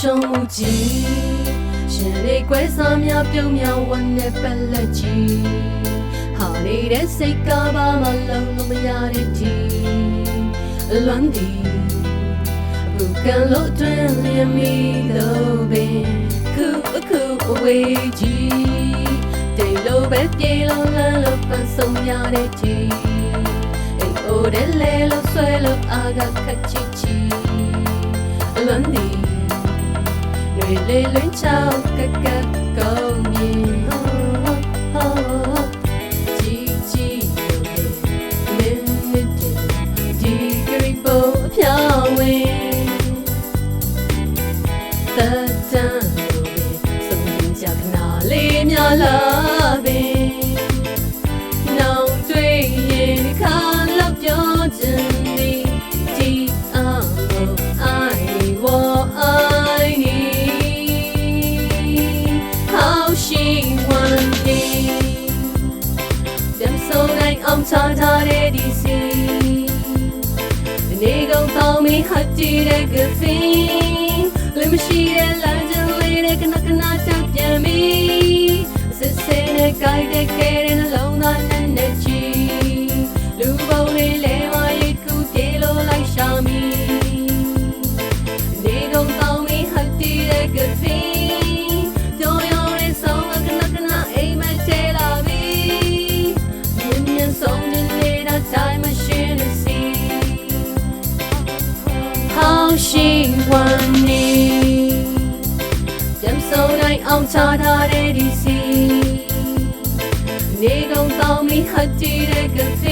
ရှုံးမှုကြီးရှင်လေးကွဲစားများပြုံးများဝမ်းနဲ့ပက်လက်ကြီးဟာနေတဲ့စိတ်ကဘာမှလုံးလို့မရတဲ့ဒီလွမ်းဒီဘုကံလို့တွင်လျက်မိတော့ပင်ခုအခုအဝေးကြီးတိတ်လို့ပဲပြေလို့လမ်းလို့ပန်းဆုံးရတဲ့ဒီအိမ်အိုတဲ့လေလို့ဆွဲလို့အာကခက်ချီချီလွမ်းဒီ တွေလေးလွင်ချောက်ကကကောင်းမြင်ဟောဟောជីជីမင်းမစ်ဒီဂရီပေါ်အဖြောင်းဝင်တတန်လို့ပဲစုံကြခနာလေးများလာ ချထားတဲ့ဒီစီဒီနေ့ကောင်တောင်းမီဟတ်တီတဲ့ကဖင်းလမ်းမရှိတဲ့လမ်းကျလေးတဲ့ကနကနာချပြန်မီစစ်စဲနဲ့ကြိုက်တဲ့ခဲတဲ့ အောင်ချထားတဲ့ဒီစီနေကုန်တောင်းမိဟတ်တီတဲ့ကဖ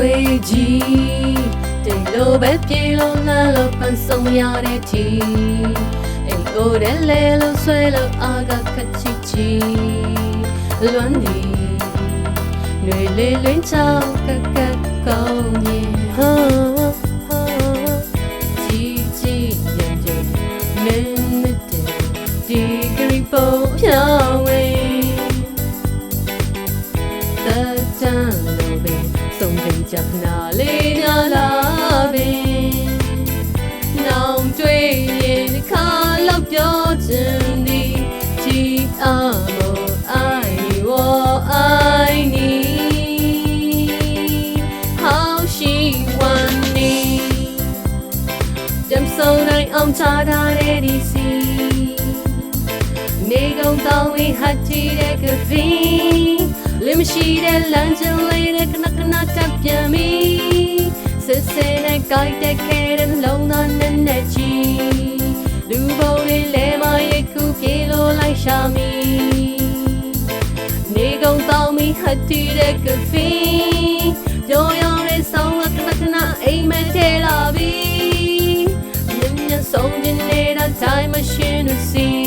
ဝေးကြီးတိတ်လို့ပဲပြေလို့လမ်းလို့ပန်းဆုံးရတဲ့ทีအိမ်ကိုယ်တဲ့လေလို့ဆွဲလို့အာကခက်ချီချီလွမ်းဒီຫນွေလေးလင်းချောက်ကကကောင်းရင်ဟာဟာကြီးကြီးရင်ရင်မင်းမတဲ့ဒီဂရီပေါ်ဖြောင်းဝင် တတန်လို့ပဲစုံတင်ကြခနာ yapna le na la be နောင်တွေ့ရင်တစ်ခါလောက်ပြောချင်ဒီချီအမောအိုင်ဝအိုင်နီဟောင်းရှိဝန်နီတမ်ဆုံနိုင်အောင်ချတာတဲ့ဒီစီနေကုန်တောင်းဝေးဟတ်ချီတဲ့ကဗီ င်းလင်းမရှိတဲ့လမ်းကျလေးတဲ့ကနကနာတက်ပြန်မီစစ်စဲနဲ့ကြိုက်တဲ့ခဲတဲ့နှလုံးသားနဲ့နဲ့ချီလူပုံလေးလဲမရိတ်ခုပြေလို့လိုက်ရှာမီနေကုန်တောင်းဝေးဟတ်တီတဲ့ကဖင်းကြော်ရောင်တဲ့ဆောင်းကကနကနာအိမ်မထဲလာပြီမြင်မြင်ဆုံးနေတဲ့ time machine to see